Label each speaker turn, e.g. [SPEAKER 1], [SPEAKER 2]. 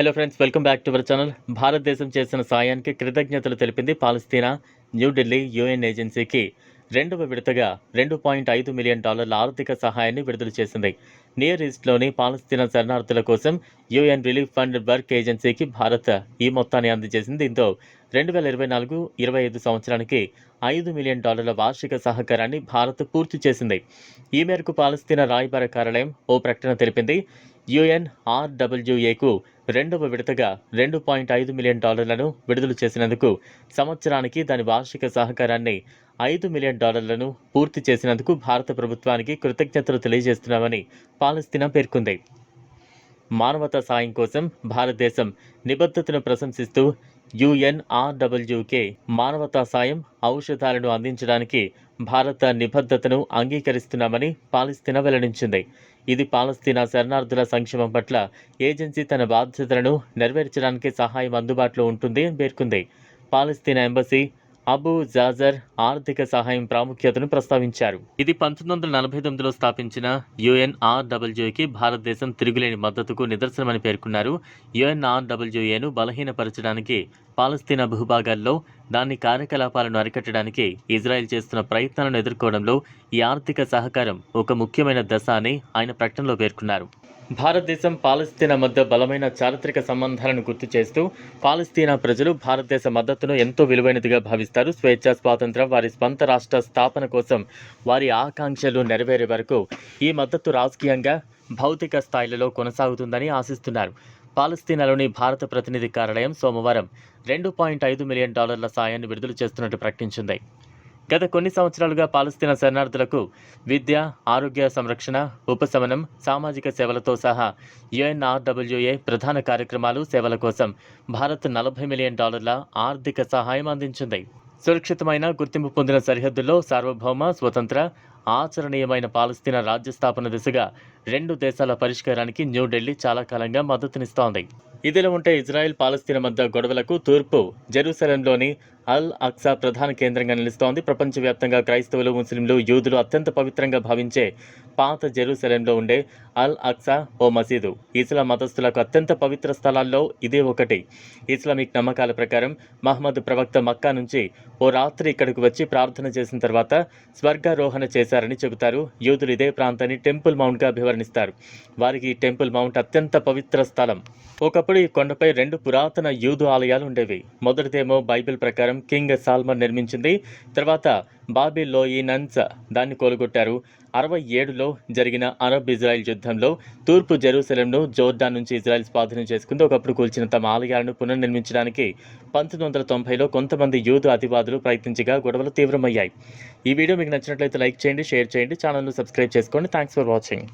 [SPEAKER 1] Hello friends welcome back to our channel భారతదేశం చేసిన సాయానికి కృతజ్ఞతలు తెలిపింది పాలస్తీనా న్యూఢిల్లీ యుఎన్ ఏజెన్సీకి రెండవ విడతగా రెండు పాయింట్ ఐదు మిలియన్ డాలర్ల ఆర్థిక సహాయాన్ని విడుదల చేసింది. నియర్ ఈస్ట్లోని పాలస్తీనా శరణార్థుల కోసం యుఎన్ రిలీఫ్ ఫండ్ వర్క్ ఏజెన్సీకి భారత్ ఈ మొత్తాన్ని అందజేసింది. దీంతో రెండు వేల ఇరవై నాలుగు ఇరవై ఐదు సంవత్సరానికి ఐదు మిలియన్ డాలర్ల వార్షిక సహకారాన్ని భారత్ పూర్తి చేసింది. ఈ మేరకు పాలస్తీనా రాయబార కార్యాలయం ఓ ప్రకటన తెలిపింది. యుఎన్ఆర్డబ్ల్యూఏకు రెండవ విడతగా రెండు పాయింట్ ఐదు మిలియన్ డాలర్లను విడుదల చేసినందుకు సంవత్సరానికి దాని వార్షిక సహకారాన్ని ఐదు మిలియన్ డాలర్లను పూర్తి చేసినందుకు భారత ప్రభుత్వానికి కృతజ్ఞతలు తెలియజేస్తున్నామని పాలస్తీనా పేర్కొంది. మానవతా సాయం కోసం భారతదేశం నిబద్ధతను ప్రశంసిస్తూ యుఎన్ఆర్డబ్ల్యూకే మానవతా సాయం ఔషధాలను అందించడానికి భారత నిబద్ధతను అంగీకరిస్తున్నామని పాలస్తీనా వెల్లడించింది. ఇది పాలస్తీనా శరణార్థుల సంక్షేమం పట్ల ఏజెన్సీ తన బాధ్యతలను నెరవేర్చడానికి సహాయం అందుబాటులో ఉంటుంది అని పేర్కొంది. పాలస్తీనా ఎంబసీ అబు జాజర్ ఆర్థిక సహాయం ప్రాముఖ్యతను ప్రస్తావించారు. ఇది పంతొమ్మిది వందల నలభై తొమ్మిదిలో స్థాపించిన యుఎన్ఆర్డబ్ల్యూకి భారతదేశం తిరుగులేని మద్దతుకు నిదర్శనమని పేర్కొన్నారు. యుఎన్ఆర్డబ్ల్యూఏను బలహీనపరచడానికి పాలస్తీనా భూభాగాల్లో దాని కార్యకలాపాలను అరికట్టడానికి ఇజ్రాయెల్ చేస్తున్న ప్రయత్నాలను ఎదుర్కోవడంలో ఈ ఆర్థిక సహకారం ఒక ముఖ్యమైన దశ అని ఆయన ప్రకటనలో పేర్కొన్నారు. భారతదేశం పాలస్తీనా మధ్య బలమైన చారిత్రక సంబంధాలను గుర్తు చేస్తూ పాలస్తీనా ప్రజలు భారతదేశ మద్దతును ఎంతో విలువైనదిగా భావిస్తారు. స్వేచ్ఛ స్వాతంత్రం వారి స్వంత రాష్ట్ర స్థాపన కోసం వారి ఆకాంక్షలు నెరవేరే వరకు ఈ మద్దతు రాజకీయంగా భౌతిక స్థాయిలలో కొనసాగుతుందని ఆశిస్తున్నారు. పాలస్తీనాలోని భారత ప్రతినిధి కార్యాలయం సోమవారం రెండు పాయింట్ ఐదు మిలియన్ డాలర్ల సాయాన్ని విడుదల చేస్తున్నట్టు ప్రకటించింది. గత కొన్ని సంవత్సరాలుగా పాలస్తీనా శరణార్థులకు విద్య ఆరోగ్య సంరక్షణ ఉపశమనం సామాజిక సేవలతో సహా యుఎన్ఆర్డబ్ల్యూఏ ప్రధాన కార్యక్రమాలు సేవల కోసం భారత్ నలభై మిలియన్ డాలర్ల ఆర్థిక సహాయం అందించింది. సురక్షితమైన గుర్తింపు పొందిన సరిహద్దుల్లో సార్వభౌమ స్వతంత్ర ఆచరణీయమైన పాలస్తీనా రాజ్య స్థాపన దిశగా రెండు దేశాల పరిష్కారానికి న్యూఢిల్లీ చాలా కాలంగా మద్దతునిస్తోంది. ఇదిలా ఉంటే ఇజ్రాయెల్ పాలస్తీనా మధ్య గొడవలకు తూర్పు జెరూసలంలోని అల్ అక్సా ప్రధాన కేంద్రంగా నిలుస్తోంది. ప్రపంచవ్యాప్తంగా క్రైస్తవులు ముస్లింలు యూదులు అత్యంత పవిత్రంగా భావించే పాత జెరూసలంలో ఉండే అల్ అక్సా ఓ మసీదు. ఇస్లాం మతస్థులకు అత్యంత పవిత్ర స్థలాల్లో ఇదే ఒకటి. ఇస్లామిక్ నమ్మకాల ప్రకారం మహమ్మద్ ప్రవక్త మక్కా నుంచి ఓ రాత్రి ఇక్కడికి వచ్చి ప్రార్థన చేసిన తర్వాత స్వర్గారోహణ చేశారని చెబుతారు. యూదులు ఇదే ప్రాంతాన్ని టెంపుల్ మౌంట్గా అభివర్ణిస్తారు. వారికి ఈ టెంపుల్ మౌంట్ అత్యంత పవిత్ర స్థలం. ఒకప్పుడు ఈ కొండపై రెండు పురాతన యూదు ఆలయాలు ఉండేవి. మొదటిదేమో బైబిల్ ప్రకారం ప్రకారం కింగ్ సాల్మన్ నిర్మించింది. తర్వాత బాబిలోయినన్స్ దాన్ని కోలుగొట్టారు అరవై ఏడులో జరిగిన అరబ్ ఇజ్రాయెల్ యుద్ధంలో తూర్పు జెరూసలంను జోర్డాన్ నుంచి ఇజ్రాయెల్ స్వాధీనం చేసుకుంది. ఒకప్పుడు కూల్చిన తమ ఆలయాలను పునర్నిర్మించడానికి పంతొమ్మిది వందల తొంభైలో కొంతమంది యూదు అతివాదులు ప్రయత్నించగా గొడవలు తీవ్రమయ్యాయి. ఈ వీడియో మీకు నచ్చినట్లయితే లైక్ చేయండి షేర్ చేయండి ఛానల్ను సబ్స్క్రైబ్ చేసుకోండి. Thanks for watching